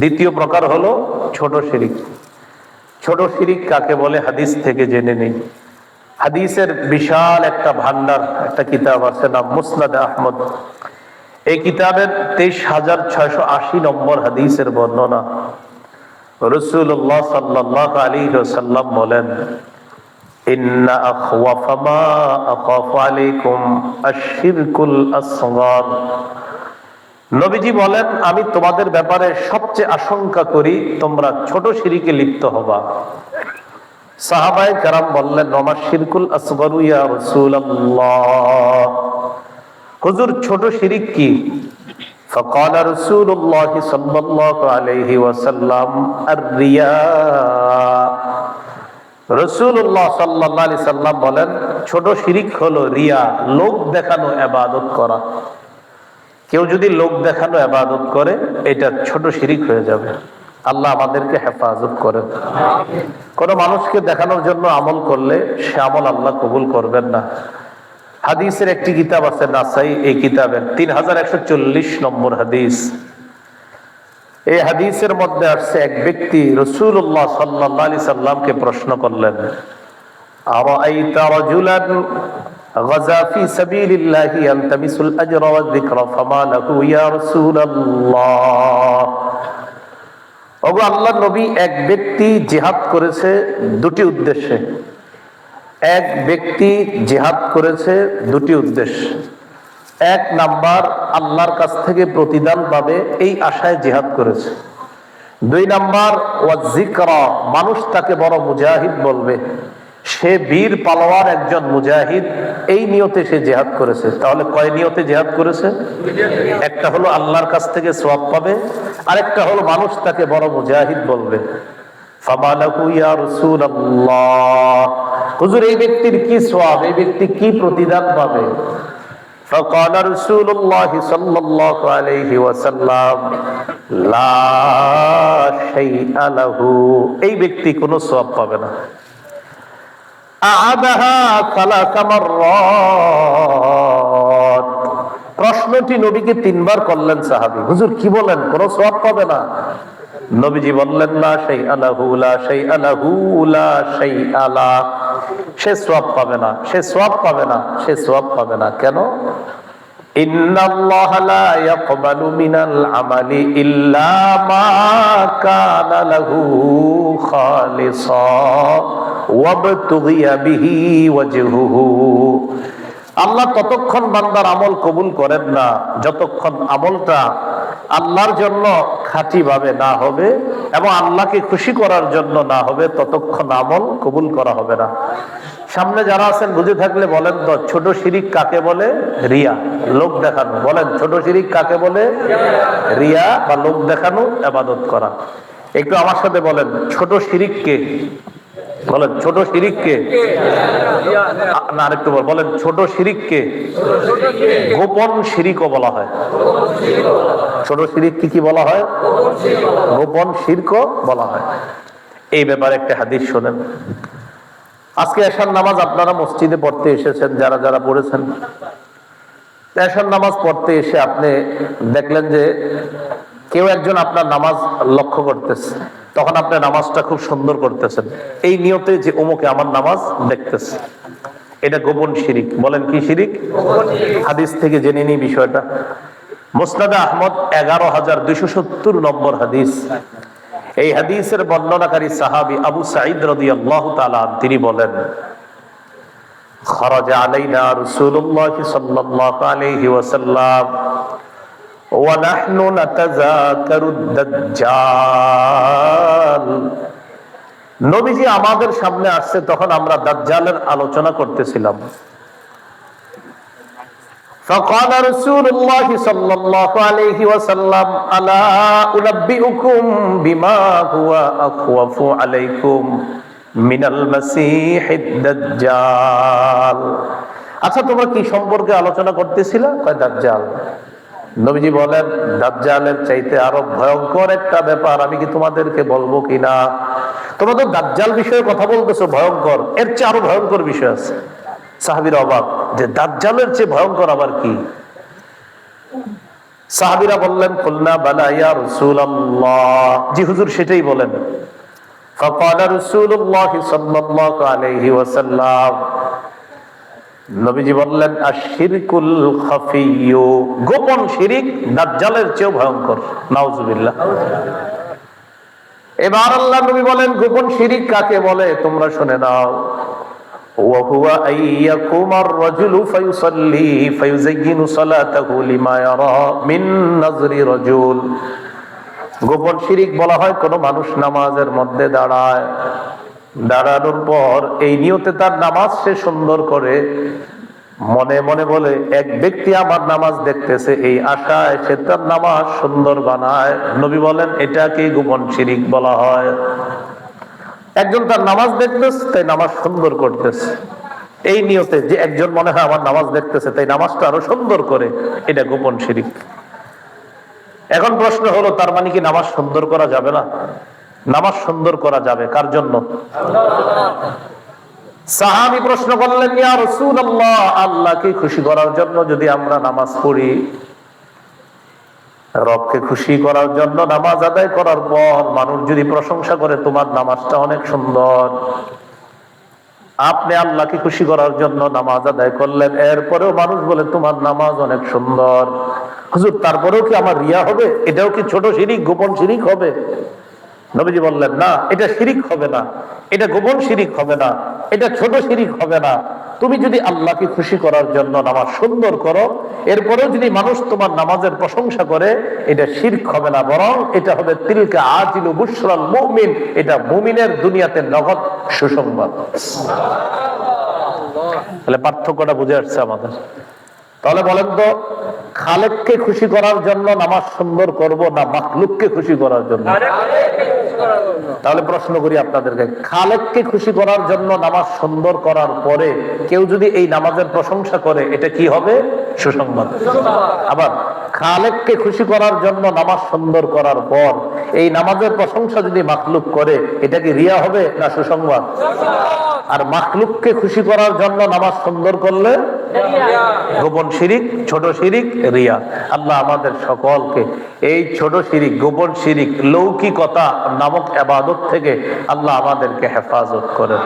দ্বিতীয় প্রকার হলো ছোট শিরিক। ছোট শিরিক কাকে বলে? হাদিস থেকে জেনে নেই। হাদিসের বিশাল একটা ভান্ডার, একটা কিতাব আছে, নাম মুসনাদ আহমদ। এই কিতাবের তেইশ হাজার ছয়শো আশি নম্বর হাদিসের বর্ণনা। রসুল্লাহ সাল্লাহ আলী সাল্লাম বলেন, ইন্না আলাইকুম আশিরকুল আসগার। নবীজি বলেন আমি তোমাদের ব্যাপারে সবচেয়ে আশঙ্কা করি তোমরা ছোট শিরিকে লিপ্ত হবা সাহাবায়ে কারাম বললেন নমা শিরকুল আসগরু ইয়া রাসূলুল্লাহ হুজুর ছোট শিরিক কি فقال رسول الله صلى الله عليه وسلم الرياء রসুল্লাহ সাল্লাহ সাল্লাম বলেন ছোট শিরিক হলো রিয়া লোক দেখানো আবাদত করা কেউ যদি লোক দেখানো আবাদত করে, এটা ছোট শিরিক হয়ে যাবে। আল্লাহ আমাদেরকে হেফাজত করেন। কোন মানুষকে দেখানোর জন্য আমল করলে সে আমল আল্লাহ কবুল করবেন না। হাদিসের একটি কিতাব আছে নাসাই, এই কিতাবের তিন হাজার একশো চল্লিশ নম্বর হাদিস। এই হাদিসের মধ্যে আসছে, এক ব্যক্তি রসুল্লাহ সাল্লাহ আলি সাল্লামকে প্রশ্ন করলেন আর غزا في سبيل الله يلتمس الأجر والذكر فما له يا رسول الله ওগো আল্লাহ নবী এক ব্যক্তি জিহাদ করেছে দুটি উদ্দেশ্যে এক ব্যক্তি জিহাদ করেছে দুটি উদ্দেশ্যে এক নাম্বার আল্লাহর কাছ থেকে প্রতিদান পাবে এই আশায় জিহাদ করেছে দুই নাম্বার ওয়াজিকরা মানুষ তাকে বড় মুজাহিদ বলবে সে বীর পালোয়ার একজন মুজাহিদ এই নিয়তে সে জেহাদ করেছে তাহলে কয় নিয়তে জেহাদ করেছে একটা হলো আল্লাহর কাছ থেকে সোয়াব পাবে আরেকটা হলো মানুষ তাকে বড় মুজাহিদ বলবে হুজুর এই ব্যক্তির কি সোয়াব এই ব্যক্তি কি প্রতিদান পাবে فقال رسول الله صلى الله عليه وسلم لا شيء له এই ব্যক্তি কোনো সওয়াব পাবে না আদাহা সালাসা মাররাত প্রশ্নটি নবীকে তিনবার করলেন সাহাবী। হুজুর, কি বলেন? কোনো সওয়াব পাবে না। নবীজি বললেন না সেই আলাহু লা সেই আলাহু লা সেই আলা সে সোয়াব পাবে না, সে সব পাবে না, সে সব পাবে না। কেন? ইল্লা আল্লাহ ততক্ষণ বান্দার আমল কবুল করেন না, যতক্ষণ আমলটা আল্লাহর জন্য খাঁটি ভাবে না হবে এবং আল্লাহকে খুশি করার জন্য না হবে, ততক্ষণ আমল কবুল করা হবে না। সামনে যারা আছেন, বুঝে থাকলে বলেন তো, ছোট শিরিক কাকে বলে? রিয়া। লোক দেখানো। বলেন, ছোট শিরিক কাকে বলে? রিয়া বা লোক দেখানো, আবাদত করা। একটু আমার সাথে বলেন, ছোট শিরিককে বলেন, ছোট শিরিককে না, আরেকটু বলেন, ছোট শিরিককে গোপন শিরিকও বলা হয়। ছোট শিরিক কি কি বলা হয়? গোপন শিরক বলা হয়। এই ব্যাপারে একটা হাদিস শোনেন। আজকে এশার নামাজ আপনারা মসজিদে পড়তে এসেছেন, যারা যারা পড়েছেন। এশার নামাজ পড়তে এসে আপনি দেখলেন যে কেউ একজন আপনার নামাজ লক্ষ্য করতেছে। তখন আপনি নামাজটা খুব সুন্দর করতেছেন। এই নিয়তে যে অমুকে আমার নামাজ দেখতেছে। এটা গোপন শিরিক। বলেন কি শিরিক? হাদিস থেকে জেনে নি বিষয়টা। মোসনাদা আহমদ এগারো হাজার দুশো সত্তর নম্বর হাদিস। এই হাদিসের বর্ণনাকারী সাহাবি আবু সাইদ রদি আল্লাহ তিনি বলেন, খরজ আলাইনা রসুল্লাহ সাল্লাল্লাহু আলাইহি ওয়াসাল্লাম ونحن نتذاكر الدجال নবীজি আমাদের সামনে আসছে তখন আমরা দাজ্জালের আলোচনা করতেছিলাম فقال رسول الله صلى الله عليه وسلم ألا أنبئكم بما هو أخوف عليكم من المسيح الدجال আচ্ছা তোমরা কি সম্পর্কে আলোচনা করতেছিলা কয় দাজ্জাল নবীজি বলেন দাজ্জালের চাইতে আরো ভয়ঙ্কর একটা ব্যাপার আমি কি তোমাদেরকে বলবো কিনা তোমরা তো দাজ্জাল বিষয়ে কথা বলতেছো ভয়ঙ্কর এর চেয়ে আরো ভয়ঙ্কর বিষয় আছে সাহাবির অবাক যে দাজ্জালের চেয়ে ভয়ঙ্কর আবার কি সাহাবিরা বললেন কুলনা বালা ইয়া রাসূলুল্লাহ জি হুজুর সেটাই বলেন فقال رسول الله صلى الله عليه وسلم নবীজি বললেন আশিরকুল খাফিয়্যু গোপন শিরিক দাজ্জালের চেয়েও ভয়ঙ্কর নাউজুবিল্লাহ এবার আল্লাহ নবী বলেন গোপন শিরিক কাকে বলে তোমরা শুনে নাও وهو أن يقوم الرجل فيصلي فيزين صلاته لما يرى من نظر رجل গোপন শিরিক বলা হয় কোন মানুষ নামাজের মধ্যে দাঁড়ায় দাঁড়ানোর পর এই নিয়তে তার নামাজ সে সুন্দর করে মনে মনে বলে, এক ব্যক্তি আমার নামাজ দেখতেছে, এই আশায় সে তার নামাজ সুন্দর বানায়। নবী বলেন এটাকে গোপন শিরিক বলা হয়। একজন তার নামাজ দেখতেছে, তাই নামাজ সুন্দর করতেছে। এই নিয়তে যে একজন মনে হয় আমার নামাজ দেখতেছে, তাই নামাজটা আরও সুন্দর করে, এটা গোপন শিরিক। এখন প্রশ্ন হলো, তার মানে কি নামাজ সুন্দর করা যাবে না? নামাজ সুন্দর করা যাবে, কার জন্য? সাহাবি প্রশ্ন করলেন, ইয়া রাসূলুল্লাহ, আল্লাহকে খুশি করার জন্য যদি আমরা নামাজ পড়ি, রবকে খুশি করার জন্য নামাজ আদায় করার পর মানুষ যদি প্রশংসা করে, তোমার নামাজটা অনেক সুন্দর। আপনি আল্লাহকে খুশি করার জন্য নামাজ আদায় করলেন, এরপরেও মানুষ বলে, তোমার নামাজ অনেক সুন্দর। হুজুর, তারপরেও কি আমার রিয়া হবে? এটাও কি ছোট শিরিক, গোপন শিরিক হবে? নবীজি বললেন, না, এটা শিরিক হবে না। এটা গোপন শিরিক হবে না। এটা ছোট শিরিক হবে না। তুমি যদি আল্লাহকে খুশি করার জন্য নামাজ সুন্দর করো, এরপরেও যদি মানুষ তোমার নামাজের প্রশংসা করে, এটা শিরক হবে না। বরং এটা হবে তিলকা আজিল বুসরাল মুমিন। এটা মুমিনের দুনিয়াতে নগদ সুসংবাদ। তাহলে পার্থক্যটা বুঝে আসছে আমাদের। তাহলে বলেন তো, খালেককে খুশি করার জন্য নামাজ সুন্দর করব না মাখলুককে খুশি করার জন্য? তাহলে প্রশ্ন করি আপনাদেরকে, খালেককে খুশি করার জন্য নামাজ সুন্দর করার পরে কেউ যদি এই নামাজের প্রশংসা করে, এটা কি হবে? সুসংবাদ। আবার, খালেককে খুশি করার জন্য নামাজ সুন্দর করার পর এই নামাজের প্রশংসা যদি মাখলুক করে, এটা কি রিয়া হবে না সুসংবাদ? আর মাখলুককে খুশি করার জন্য নামাজ সুন্দর করলে গোপন শিরিক, ছোট শিরিক, রিয়া। আল্লাহ আমাদের সকলকে এই ছোট শিরিক, গোপন শিরিক, লৌকিকতা নামক আবাদত থেকে আল্লাহ আমাদেরকে হেফাজত করেন।